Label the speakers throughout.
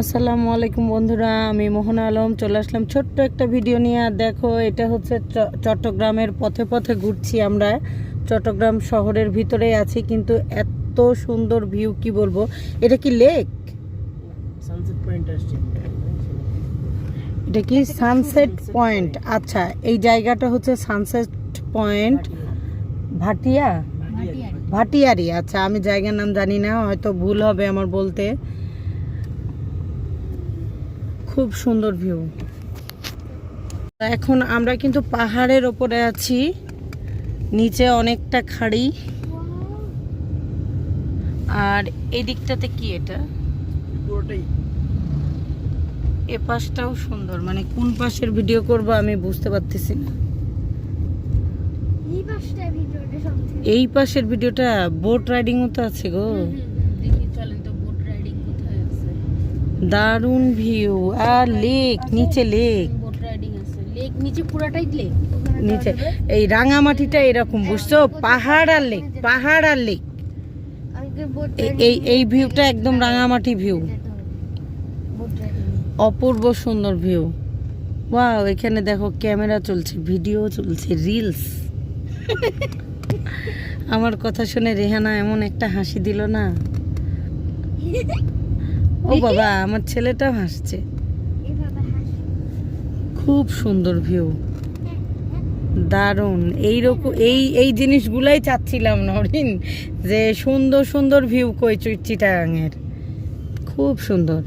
Speaker 1: আসসালামু আলাইকুম বন্ধুরা আমি মোহন আলম চলে আসলাম ছোট্ট একটা ভিডিও নিয়ে। আর দেখো এটা হচ্ছে চট্টগ্রামের পথে পথে ঘুরছি আমরা। চট্টগ্রাম শহরের ভিতরেই আছি কিন্তু এত সুন্দর ভিউ কি বলব? এটা কি লেক এটা কি সানসেট পয়েন্ট আচ্ছা এই জায়গাটা হচ্ছে সানসেট পয়েন্ট ভাটিয়া? ভাটিয়ারি আচ্ছা আমি জায়গার নাম জানি না হয়তো ভুল হবে আমার বলতে। খুব সুন্দর ভিউ এখন আমরা কিন্তু পাহাড়ের ওপরে আছি। নিচে অনেকটা খাড়ি। আর এই দিকটাতে কি এটা?
Speaker 2: পুরোটাই।
Speaker 1: এ পাশটাও সুন্দর। মানে কোন পাশের ভিডিও করব আমি বুঝতে পারতেছি না।
Speaker 3: এই
Speaker 1: পাশের ভিডিওটা বোট রাইডিং তো আছে গো
Speaker 3: দেখি চলেন তো বোট রাইডিং কোথায় আছে
Speaker 1: দারুণ ভিউ আর লেক নিচে লেক
Speaker 3: লেক নিচে পুরাটাই লেক
Speaker 1: নিচে এই রাঙামাটিটা এরকম বুঝছ? পাহাড় আর লেক পাহাড় আর লেক এই এই ভিউটা একদম রাঙামাটি ভিউ অপূর্ব সুন্দর ভিউ ওয়াও এখানে দেখো ক্যামেরা চলছে ভিডিও চলছে রিলস আমার কথা শুনে রেহানা এমন একটা হাসি দিল না। ও বাবা আমার ছেলেটাও হাসছে। খুব সুন্দর ভিউ দারুণ। এইরকম এই এই জিনিসগুলাই চাচ্ছিলাম নরিন যে সুন্দর সুন্দর ভিউ কই চি- চিটাগাংয়ের খুব সুন্দর।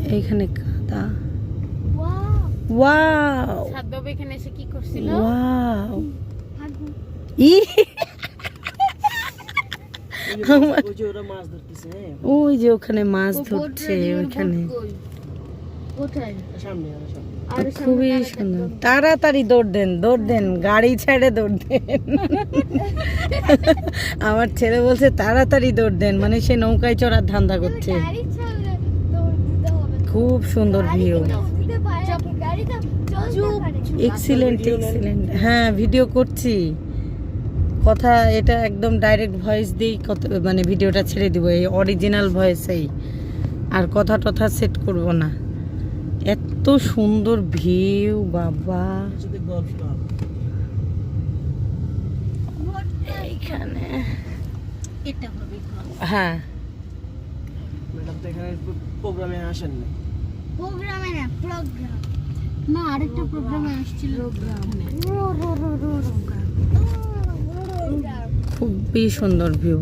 Speaker 3: হ্যাঁ
Speaker 1: এইখানে কাদা।
Speaker 3: ওয়াও! এখানে এসে কি করছিল?
Speaker 1: ওয়াও! ই।
Speaker 2: ওই যে হ্যাঁ।
Speaker 1: ওখানে মাছ ধরছে খুবই সুন্দর। তাড়াতাড়ি দৌড় দেন দৌড় দেন গাড়ি ছেড়ে দৌড় দেন। আমার ছেলে বলছে তাড়াতাড়ি দৌড় দেন মানে সে নৌকায় চড়ার ধান্দা করছে।
Speaker 3: গাড়ি চালালে দৌড় দিতে হবে
Speaker 1: খুব সুন্দর ভিউ এক্সিলেন্ট এক্সিলেন্ট হ্যাঁ ভিডিও করছি। কথা এটা একদম ডাইরেক্ট ভয়েস দিয়েই কত মানে ভিডিওটা ছেড়ে দিব এই অরিজিনাল ভয়েসেই আর কথা টথা সেট করব না। এত সুন্দর ভিউ বাবা। এইখানে।
Speaker 3: এটা
Speaker 1: হ্যাঁ।
Speaker 2: ম্যাডাম তো এখানে প্রোগ্রামে আসেন না
Speaker 3: প্রোগ্রামে না প্রোগ্রাম না আরেকটা প্রোগ্রামে আসছিল। Programme rho rho rho rho.
Speaker 1: খুবই সুন্দর ভিউ।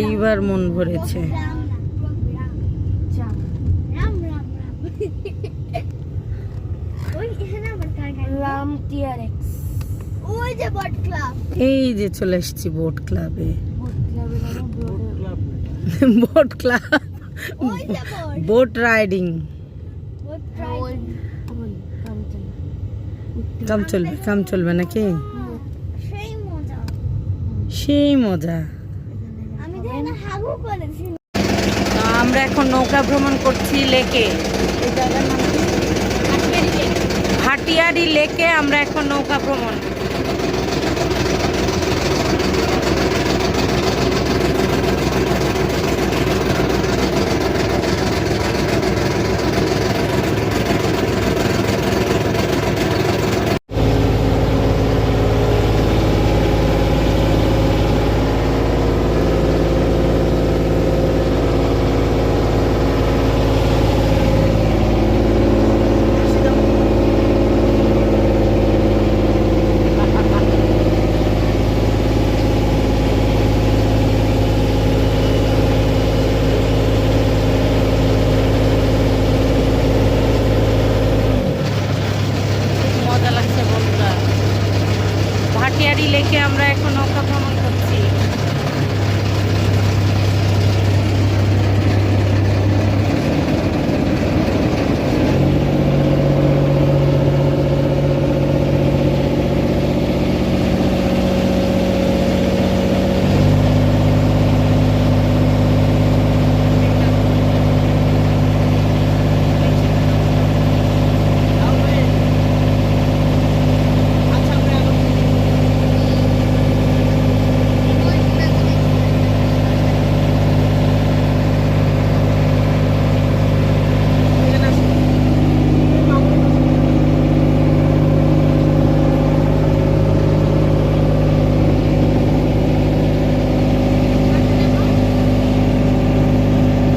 Speaker 1: এইবার মন ভরেছে।
Speaker 3: Ram TRX. ওই যে বট ক্লাব
Speaker 1: এই যে চলে এসেছি বোট ক্লাবে
Speaker 3: বট
Speaker 2: ক্লাব
Speaker 1: বোট রাইডিং কাম চলবে কাম চলবে নাকি?
Speaker 3: সেই মজা।
Speaker 1: আমরা এখন নৌকা ভ্রমণ করছি লেকে? ভাটিয়ারি লেকে আমরা এখন নৌকা ভ্রমণ